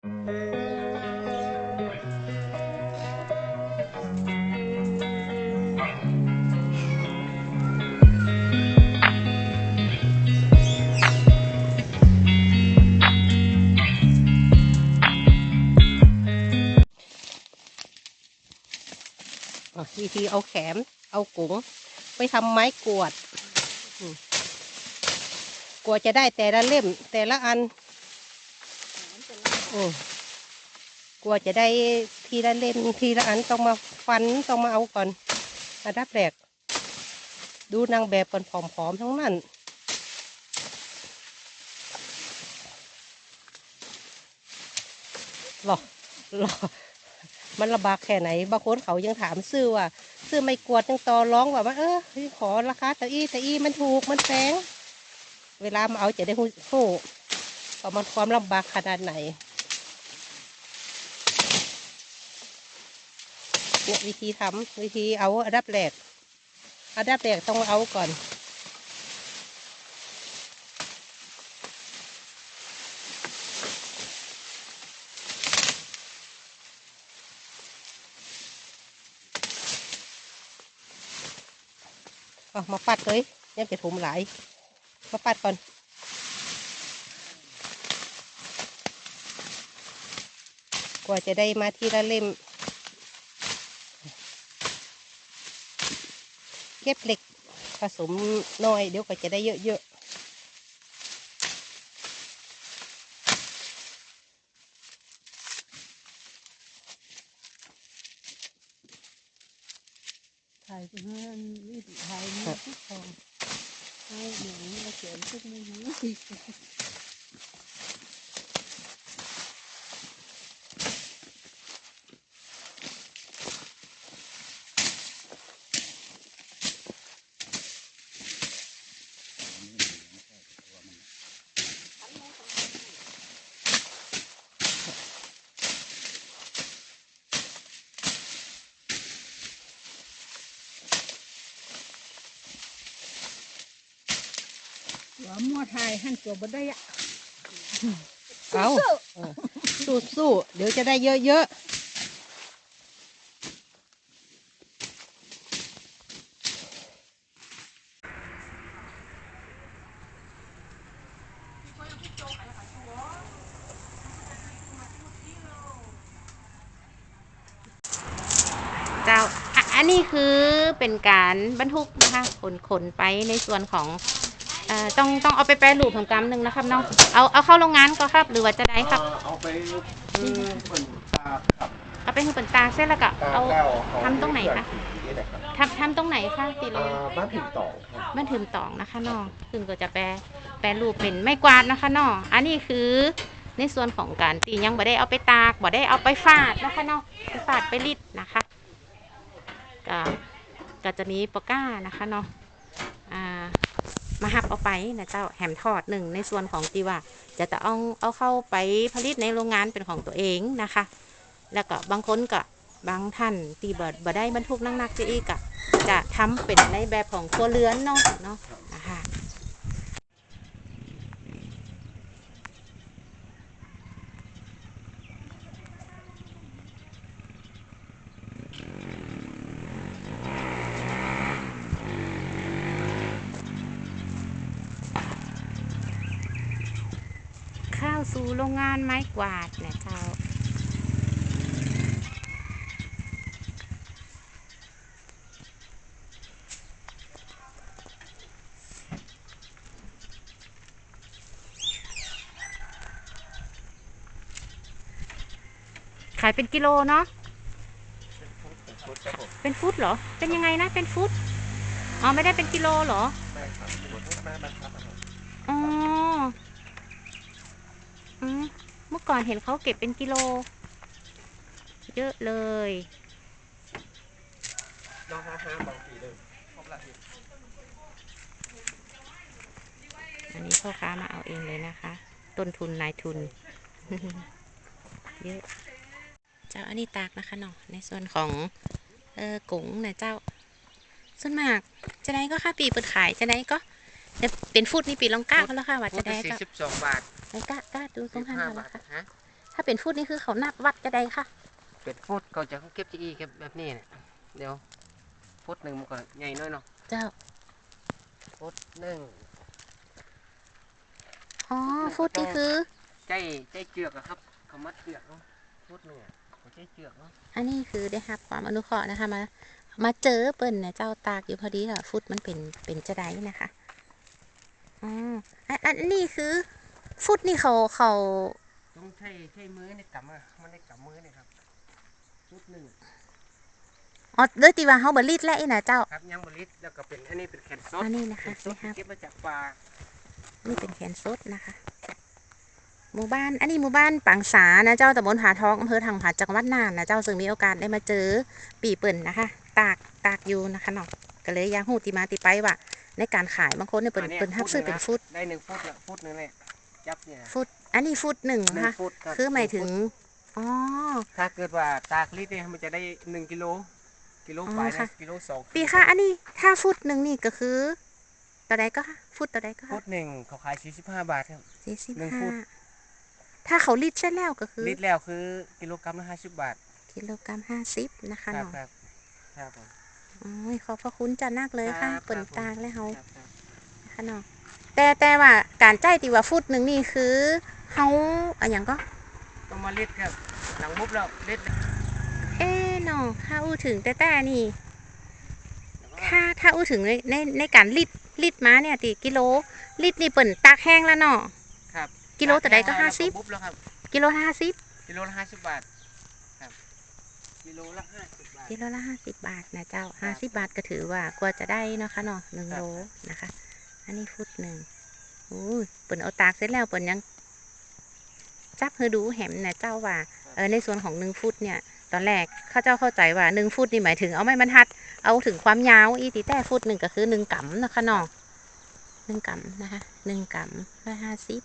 วิธีเอาแขม เอากุ๋งไปทำไม้กวด กวดจะได้แต่ละเล่มแต่ละอัน อืมกลัวจะได้ทีละเล่มทีละอันต้องมาฟันต้องมาเอาก่อนอันดับแรกดูนางแบบก่อนผอมๆทั้งนั้นหรอหรอมันลำบากแค่ไหนบางคนเขายังถามซื้อว่าซื้อไม่กวดยังต่อร้องว่าว่าเออขอราคาแต่อีแต่อีมันถูกมันแพงเวลามาเอาจะได้หูหูว่ามันความลำบากขนาดไหน เนี่ยวิธีทำวิธีเอาอันดับแรกอันดับแรกต้องเอาก่อนอมาปัดเลยยังจะถุมหลาย มาปัดก่อน กว่าจะได้มาทีละเล่ม ก็บเหล็กผสมน้อยเดี๋ยวก็จะได้เยอะถ่ายถึงนั้นนี่ถ่ายมีทุกของให้เหมือนมาเขียนทุกมือ มั่วถ่ายหั่นตัวบ่ได้อะเอาสู้สู้ๆเดี๋ยวจะได้เยอะๆเจ้าอะอันนี้คือเป็นการบรรทุกนะคะขนขนไปในส่วนของ เอ่อต้องต้องเอาไปแปรรูปของกำหนึ่งนะครับเนาะเอาเอาเข้าโรงงานก็ครับ หรือว่าจะได้ครับ เอาไปคือเหมือนตาครับเอาไปให้เป็นตาเส้นแล้วก็ตาเอา แก้วทำตรงไหนคะนี่แหละครับทำทำตรงไหนคะตีโล อ่าบ้านผิดต่อครับมันถึงตองนะคะเนาะซึ่งก็จะแปรแปรรูปเป็นไม้กวาดนะคะเนาะอันนี้คือในส่วนของการตียังบ่ได้เอาไปตากบ่ได้เอาไปฟาดนะคะเนาะไปฟาดไปรีดนะคะก็ก็จะมีปากก้านะคะเนาะอ่า มาหับเอาไปนะเจ้าแหมทอดหนึ่งในส่วนของตีว่าจะจะเอาเอาเข้าไปผลิตในโรงงานเป็นของตัวเองนะคะ แล้วก็บางคนก็บางท่านตีเบิดบ่ได้บรรทุกนักๆจะอีกอะจะทำเป็นในแบบของครัวเรือนเนาะเนาะนะคะ เข้าสู่โรงงานไม้กวาดนะเจ้า ขายเป็นกิโลเนาะชุดครับผมเป็นฟุตเหรอ เป็นยังไงนะ เป็นฟุต อ๋อ ไม่ได้เป็นกิโลเหรอแม่ครับหมดทุกแม่บรรทัดนะครับอ๋ออื มเมื่อก่อนเห็นเขาเก็บเป็นกิโล เยอะเลยน้องห้าห้าบางทีเลยครบละทีอันนี้พ่อค้ามาเอาเองเลยนะคะ ต้นทุนนายทุน เยอะ เจ้าอันนี้ตากนะคะเนาะในส่วนของเออกุ้งนะเจ้า ส่วนมากจะได้ก็ค่าปีเปิดขายจะได้ก็แต่เป็นฟุตนี่ปีลองก้าเขาแล้วค่ะว่าจะได้สี่ก็สิบสองบาท ไปก้าก้าดูตรงหันห้าเขาแล้บาวทค่ะฮะถ้าเป็นฟุตนี่คือเขานับวัดจะได้ค่ะ เป็ดฟุตเขาจะเก็บจีอีเก็บแบบนี้เนี่ยเดี๋ยวฟุตหนึ่งมันก็ใหญ่น้อยเนาะเจ้าฟุตหนึ่งอ๋อฟุตนี่คือใจใจเจือกอะครับเขามัดเจือกเนาะฟุตหนึ่งอะเขาใจเจือกเนาะอันนี้คือได้รับความอนุเคราะห์นะคะมามาเจอเปิ้ลเนี่ยเจ้าตากอยู่พอดีค่ะฟุตมันเป็นเป็นจะได้นะคะอ๋ออันอันนี้คือ ฟุตนี่เขาเขาต้องใช้ใช้มือในกำอะมันในกำมือเนี่ยครับฟุตหนึ่งอ๋อเลือตีว่าเขาบริดแล้วอีนะเจ้าครับยังบริษแล้วก็เป็นอันนี้เป็นแขนซดอันนี้นะคะแขนซดนี่ครับเก็บมาจากป่านี่เป็นแขนซดนะคะ หมู่บ้านอันนี้หมู่บ้านปังสานะเจ้าตำบลผาทองอำเภอทางผาจังหวัดน่านนะเจ้าซึ่งมีโอกาสได้มาเจอปีเปิ่นนะคะ ตากตากอยู่นะคะเนาะก็เลยอยากหูติมาติไปว่าในการขายบางคนเนี่ยเปิ่นอัเปิ่นฮับซื้อเป็นฟุตได้หนึ่งฟุตละฟุตหนึงเลย จับเนี่ยฟุต อันนี้ฟุตหนึ่งหนึ่นะงคะ ฟุตรับคือหมายถึง นึ่ฟุตอ๋อ ถ้าเกิดว่าตากลิตรเนี่ยมันจะได้หนึ่งกิโลกิโลอ๋อปลายค่ะ นะกิโลสองปีค่ะ อันนี้ถ้าฟุตหนึ่งนี่ก็คือตัวใดก็ค่ะฟุตตัวใดก็ฟุตหนึ่งเขาขายสี่สิบห้าบาทครับ สี่สิบหนึ่งห้าฟุตถ้าเขาลิตรเส้นแล้วก็คือลิตรแล้วคือกิโลกรัมละห้าสิบบาทกิโลกรัมห้าสิบนะคะครับเนาะครับครับผม โอ้ยขอบพระคุณจัดนักเลยค่ะรับเปิ่นครับผม ตากแล้วเขาครับครับ ค่ะเนาะ แต่แต่ว่าการใจตีว่าฟุตหนึ่งนี่คือเขาอะอย่างก็ต้องมาลิตรครับหลังมุบแล้วลิตรเอ๊ะเนาะถ้าอู้ถึงแต่แต่นี่ ถ้าถ้าอู้ถึงในในในการลิตรลิตรมาเนี่ยตีกิโลลิตรนี่เปิ่นตากแห้งแล้วเนาะครับกิโลแต่ใดก็ตห้าสิบแล้วมุบแล้วครับกิโลละห้าสิบกิโลละห้าสิบบาทครับกิโลละห้าสิบบาทกิโลละห้าสิบบาทนะเจ้าห้าสิบบาทก็ถือว่ากว่าจะได้เนาะคะเนาะหนึ่งครับโลนะคะ อันนี้ฟุตหนึ่งโอ้ยเปิ่นเอาตากเสร็จแล้วเปิ่นยังจับเฮอดูแหมนะเจ้าว่าเออในส่วนของหนึ่งฟุตเนี่ย ตอนแรกเข้าเจ้าเข้าใจว่าหนึ่งฟุตนี่หมายถึงเอาไม้บรรทัด เอาถึงความยาวอีตีแต่ฟุตหนึ่งก็คือหนึ่งกำนะคะเนาะหนึ่งกำนะคะหนึ่งกำร้อยห้าสิบ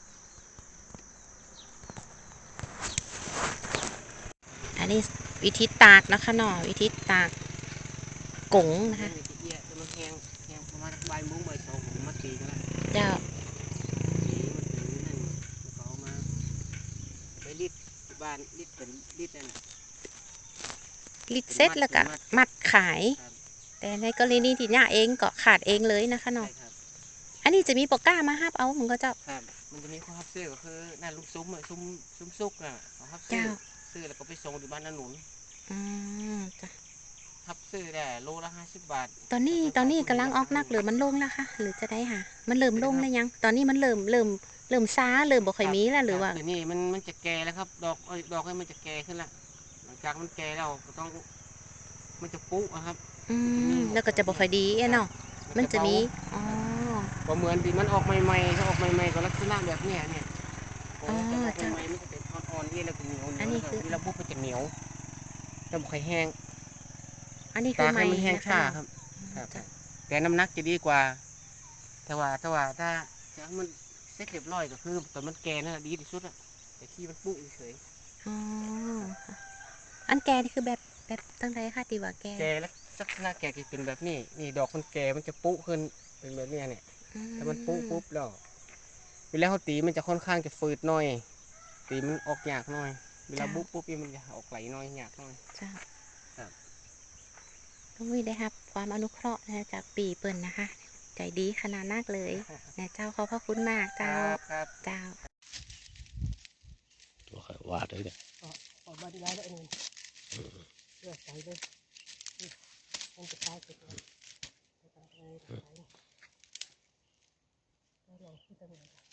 อันนี้วิธีตากนะคะเนาะวิธีตากกงนะคะ มันแห้งแห้งประมาณบ่ายโมงบ่ายสองผมมาตีกันแล้วเจ้าตีมันถึงนั่นแล้วก็เอามาไปลิตรที่บ้านลิตรเป็นลิตรนั่นน่ะลิดเซ็ตแล้วก็มัดขายครับแต่ในกรณีที่ย่าเองก็ขาดเองเลยนะคะใช่เนาะครับอันนี้จะมีปากก้ามาฮับเอาผมก็เจ้า ครับ มันจะมีข้อฮับซื้อก็คือนั่นลูกซุ้มอะซุ้มซุ้มซุกอะเขาฮับซื้อเจ้าซื้อแล้วก็ไปส่งที่บ้านนาหนุน อืมจ้ะ ฮับซื้อได้โลละห้าสิบบาท ตอนนี้ตอนนี้กำลังออกนักหรือมันลงแล้วคะหรือจะได้หามันเริ่มลงแล้วยัง ตอนนี้มันเริ่มเริ่มเริ่มช้าเริ่มบ่ค่อยมีแล้วหรือว่าคบเดี๋ยวนี้มันมันจะแก่แล้วครับ ดอกเอ้ยดอกให้มันจะแก่ขึ้นละหลังจากมันแก่แล้วก็ต้อง มันจะปุ๊อะครับ อืมแล้วก็จะบ่ค่อยดีเอ้เนาะมันจะมีอ๋อก็เหมือนที่มันออกใหม่ๆถ้าออกใหม่ๆก็ลักษณะแบบเนี้ยเนี่ยอ๋อจะออกจ้ะใหม่ๆมันจะเป็นอ่อนๆนี่แล้วก็เหนียวๆอันนี้แล้วคือเวลาปุ๊บมันจะเหนียวแล้วมันค่อยแห้ง อันนี้คือตากไม้ให้มันแห้งนะคะช้าครับครับจ้ะแต่น้ำหนักจะดีกว่า แต่ว่าแต่ว่าถ้าจะให้มันเสร็จเรียบร้อยก็คือตอนมันแก่นั่นแหละดีที่สุดอะแต่ที่มันปุ๊เฉยอ๋อค่ะอันแกนี่คือแบบแบบตั้งใจค่ะตีว่าแกๆแก่แล้วลักษณะแก่จะเป็นแบบนี้ นี่ดอกมันแก่มันจะปุ๊ขึ้นเป็นแบบเนี้ยเนี่ยอืถ้ามันปุ๊ปุ๊บแล้วเวลาเขาตีมันจะค่อนข้างจะฝืดหน่อย ตีมันออกยากหน่อย เวลาปุ๊บปุ๊บนี่มันจะออกไหลหน่อยยากหน่อยจ้าครับ ต้องวิได้รับ ความอนุเคราะห์นะจากปีเปิ่นนะคะ ใจดีขนาดนักเลยนะเจ้าขอบพระคุณมากคเจ้ารับครับเจ้าตัวไขวาดเลยเนี่ยออกมาดีแล้วนี่เลือกใจเลยมันจะตายเสร็จแล้วไม่ต้องไปไหนแล้วลอ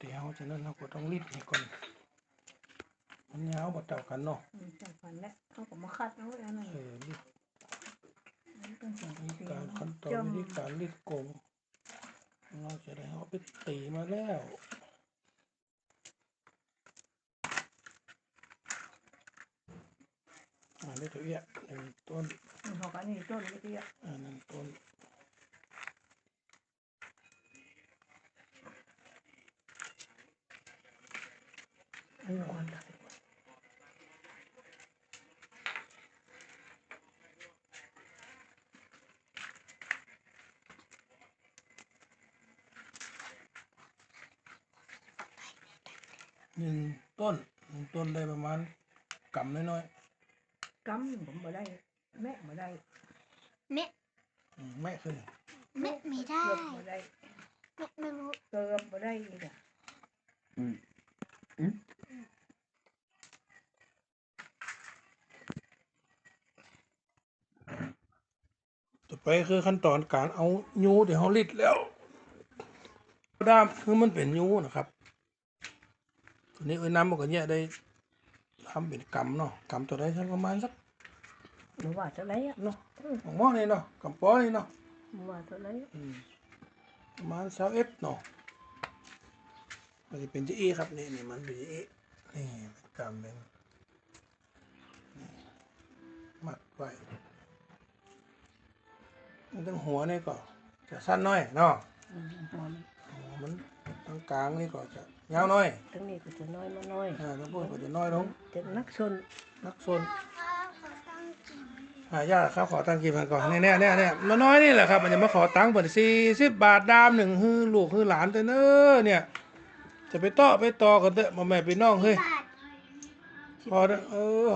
ที่เฮาจะนั่นเราก็ต้องรีดให้ก่อนมันยาวบ่เท่ากันเนาะอืมแต่ก่อนแล้วเขาก็มาคัดเอาแล้วนั่นเออรีดมันต้องใส่เป็นเสียการงขั้นตอนจ้องวิธีการรีดกงเราจะได้เอาไปตีมาแล้วอ่าได้ตัวเอี้ยหนึ่งต้นเขาก็นี่ต้นเล็กอ่าหนึ่งต้น หวานเลยหนึ่งต้นหนึ่งต้นได้ประมาณกำน้อยๆกำผมบ่ได้ แม่บ่ได้เม็ดๆอืมแม่ขึ้นเม็ดไม่ได้เกือบบ่ได้เม็ดไม่รู้เกือบบ่ได้อีกอะต่อ ไปคือขั้นตอนการเอายูที่เขาลิดแล้วด้ามคือมันเป็นยูนะครับ ตัวนี้เอ้ยน้ำมันก็เนี่ยได้ทำเป็นกำเนาะกำตัวได้สักประมาณสักหรือว่าเท่าไรอะเนาะของหม้อนี่เนาะกำป้อนี่เนาะหรือว่าเท่าไรอะอืมประมาณสามเอ็ดเนาะมันจะเป็นจีอีครับนี่นี่มันเป็นจีอีนี่เป็นกำเป็นนี่มัดไว้ มันตั้งหัวนี่ก็จะสั้นหน้อยเนาะอืมหัวมันอ๋อมันตรงกลางนี่ก็จะยาวหน้อยทั้งนี้ก็จะน้อยมาน้อยอ่าทั้งพวกก็จะน้อยลงจะนักชนนักโซนหายากครับขอตังค์กี่พันก่อนเนี่ยเนี่ยเนี่ยเนี่ยมาน้อยนี่แหละครับ มันจะมาขอตังค์เปิดสี่สิบบาทดามหนึ่งฮือลูกฮือหลานเต้เนอเนี่ย จะไปต่อไปต่อกันเถอะมาแม่ไปน้องเฮ้ยพอเด้อเออ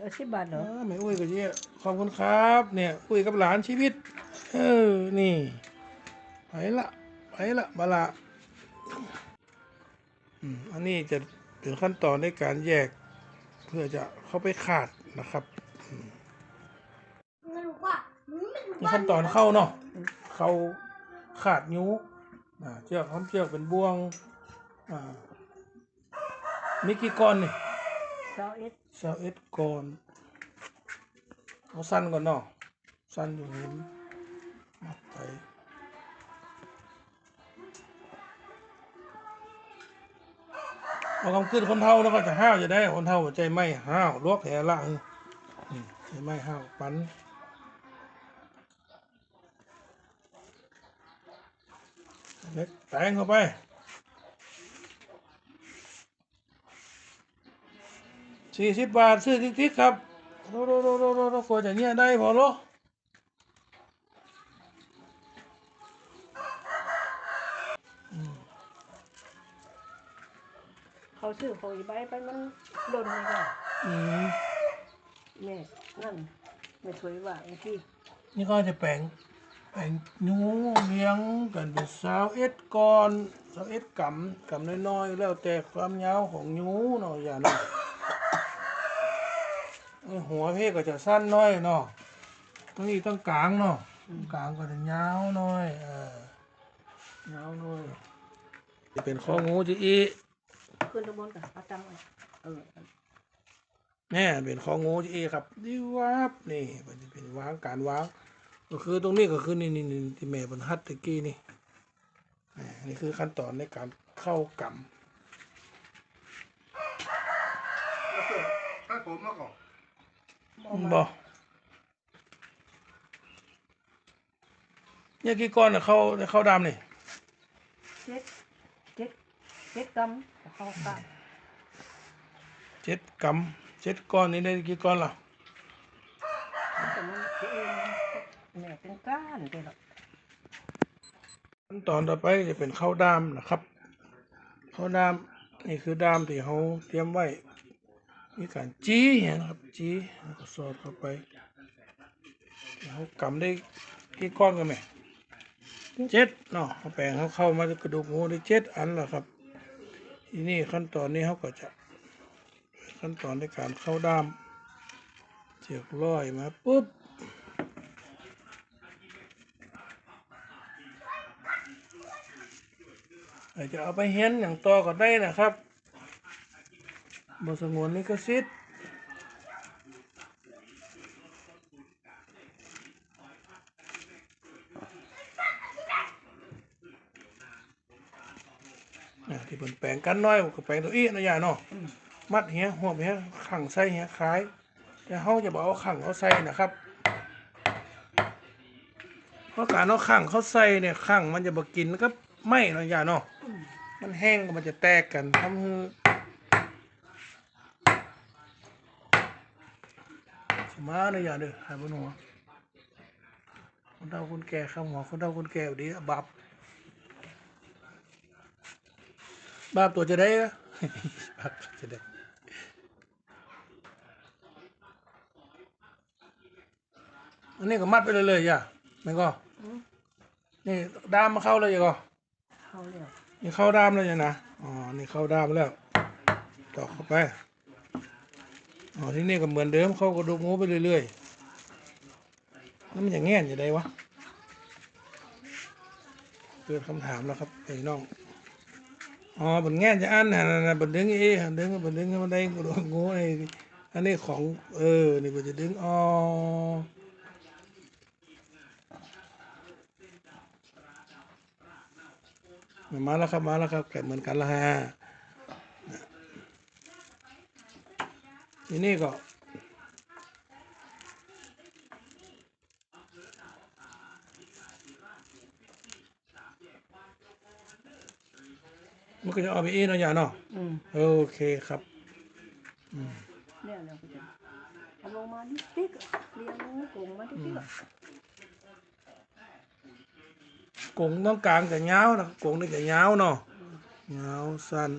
เอาเฮ้ยเนี่ยเดี๋ยวสิบบาทเหรอออแม่อุ้ยก็เยอะขอบคุณครับ เนี่ย อุ้ยกับหลานชีวิต เออ นี่ไปละไปละบาละอืมอันนี้จะเป็นขั้นตอนในการแยก เพื่อจะเข้าไปขาดนะครับอืมไม่รู้ว่าไม่รู้นี่ขั้นตอนเข้าเนาะเข้าขาดนิ้วอ่าเชือกทำเชือกเป็นบ่วง อ่ามีกี่ก้อนนี่ เซาเอ็ดสาเอ็ดก้อนเอาสั้นก่อนเนาะสั้นอยู่เห็นมัดไปเอาคำขึ้นคนเท่าแล้วก็จะห้าวจะได้คนเท่าใจไม่ห้าวลวกแหลละใจไม่ห้าวปันเล็กแตงเข้าไป สี่สิบบาท ซื้อติ๊กๆครับโรโรโรโรโรโรกว่าจะเนี่ยได้พอโลเขาซื้อเขาอีใบไปมันโดนเลยก็อืมแม่นั่นไม่สวยว่าไอ้ที่ นี่ก็จะแปลงแปลงนูเลี้ยงกันเป็นสาวเอ็ดก่อนสาวเอ็ดกำกำน้อยๆแล้วแต่ความยาวของนูเนาะอย่าเนาะไอ้ หัวเพกก็จะสั้นน้อยเนาะตรงนี้ต้องกลางเนาะตรงกลางก็จะยาวหน้อยเออยาวหน้อยจะเป็นข้องูจะอีขึ้นตะบนกับเอาตังค์ไว้เออแน่เป็นของงูที่ครับดีวับนี่มันจะเป็นวางการวางก็คือตรงนี้ก็คือนี่นี่นี่ที่แม่บรรทัดตะกี้นี่อ่านี่คือขั้นตอนในการเข้ากรรมถ้าผมมาก่อน บ่เนี่ยกี่ก้อนน่ะเข้าเข้าดำนี่เจ็ดเจ็ดเจ็ดกำกับเข้าวกะเจ็ดกรรมเจ็ดก้อนนี่ได้กี่ก้อนล่ะแต่มันเองแม่เป็นก้านไปหรอกขั้นตอนต่อไปจะเป็นข้าวดำนะครับข้าวดำนี่คือดำที่เขาเตรียมไว้ มีการจี้นะครับ จี้ก็สอดเข้าไปเขากำได้กี่ก้อนกันไหมเจ็ดเนาะเขาแปลงเขาเข้ามากระดูกหมูได้เจ็ดอันแล้วครับทีนี้ขั้นตอนนี้เขาก็จะขั้นตอนในการเข้าด้ามเจียกร้อยมาปุ๊บใครจะเอาไปเห็นอย่างต่อก็ได้นะครับ บสงวนลิขสิทธิ์อะที่เป็นแปลงกันน้อยก็แปลงตัวอี้นะยายเนาะมัดเหี้ยหัวเหี้ยขังใส่เหี้ยคล้าย แต่เขาจะบอกเอาขังเขาใส่นะครับ เพราะการเอาขังเขาใส่เนี่ยขังมันจะบกินก็ไม่เนาะยายเนาะมันแห้งก็มันจะแตกกันทำให้ มาเลยอย่าเด้อหายบนหัวคนเฒ่าคนแก่ข้ามหัวคนเฒ่าคนแก่แบบนี้บาปบาปตัวจะได้นะบาปตัวจะได้อันนี้ก็มัดไปเลยเลยๆอย่าไม่ก็นี่ดามมาเข้าเลยอย่าก็เขาแล้วนี่เข้าด้ามแล้วยังนะอ๋อนี่เข้าด้ามแล้วตอกเข้าไป อ๋อที่นี่ก็เหมือนเดิมเข้ากระดูกงูไปเรื่อยๆแล้วมันอย่างแง่นอย่างไรวะเกิดคำถามแล้วครับไอ้น้องอ๋อบนแง่จะอันนะนะบนดึงเอ๊ะดึงบนดึงให้มันได้กระดูกงูไอ้อันนี้ของเออนี่บนจะดึงอ๋อมาแล้วครับมาแล้วครับแกเหมือนกันละฮะ ทีนี่ก็มันก็จะเอาไปอีกเนาะอย่าเนาะอืมโอเคครับเนี่ยเราก็จะเอาลงมาดิติ๊กเรียงกงมาดิติ๊กกงต้องกลางกับยาวนะกงนี่กับยาวเนาะยาวสั้น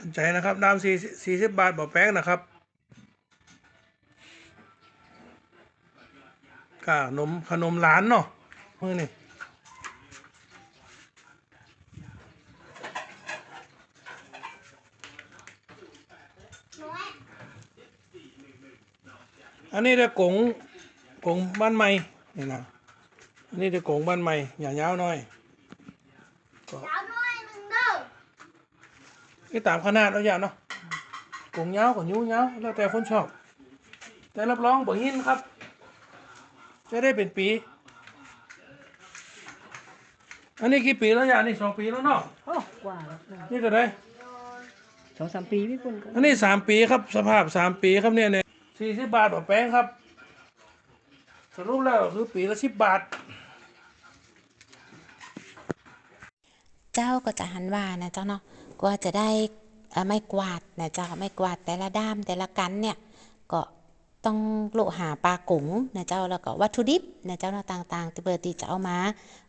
สนใจนะครับดามสี่สี่สิบบาทบอแป้งนะครับก่านมขนมหลานเนาะมือนี่อันนี้เด้กงกงบ้านใหม่นี่นะอันนี้เด้กงบ้านใหม่อย่ายาวหน่อย สาวน้อยหนึ่งเด้อ นี่ตามขนาดแล้วอย่างเนาะกงยาวกับนิ้วยาวแล้วแต่คนชอบ แต่รับรองบ่หินครับ จะได้เป็นปี อันนี้กี่ปีแล้วอย่างนี่สองปีแล้วเนาะโอ้กว่าแล้วนะนี่ก็ได้สองสามปีพี่ปุ่นก็อันนี้สามปีครับสภาพสามปีครับเนี่ยเนี่ยสี่สิบบาทต่อแป้งครับ สรุปแล้วคือปีละสิบบาท เจ้าก็จะหันว่านะเจ้าเนาะ ก็จะได้ไม้กวาดนะเจ้าไม้กวาดแต่ละด้ามแต่ละกันเนี่ยก็ต้องโลหาปลากุ๋งนะเจ้าแล้วก็วัตถุดิบนะเจ้าเนาะต่างๆที่เบอร์ตีจะเอามา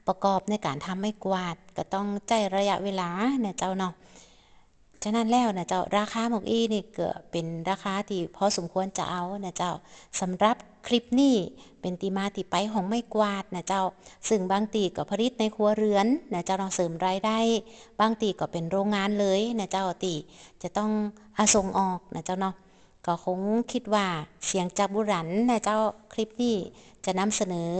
ประกอบในการทำไม้กวาดก็ต้องใจระยะเวลานะเจ้าเนาะฉะนั้นแล้วนะเจ้าราคาหมกอี้นี่เกิดเป็นราคาที่พอสมควรจะเอานะเจ้าสำหรับ คลิปนี้เป็นตีมาติไปของไม้กวาดนะเจ้า ซึ่งบางตีก็ผลิตในครัวเรือนนะเจ้าเราเสริมรายได้ บางตีก็เป็นโรงงานเลยนะเจ้าตีจะต้องอาส่งออกนะเจ้าเนาะก็คงคิดว่าเสียงจากบุรันนะเจ้าคลิปนี้จะนำเสนอ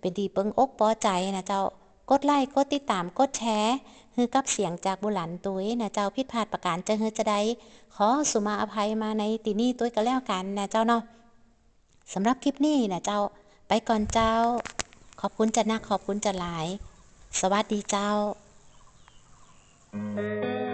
เป็นตีเปิงอกปอใจนะเจ้ากดไลค์กดติดตามกดแชร์คือกับเสียงจากบุรันตุ้ยนะเจ้าผิดพลาดประการจะเฮือจะได้ขอสุมาอภัยมาในตีนี้ตุ้ยก็แล้วกันนะเจ้าเนาะ สำหรับคลิปนี้นะเจ้า ไปก่อนเจ้า ขอบคุณจะนักขอบคุณจะหลาย สวัสดีเจ้า Mm.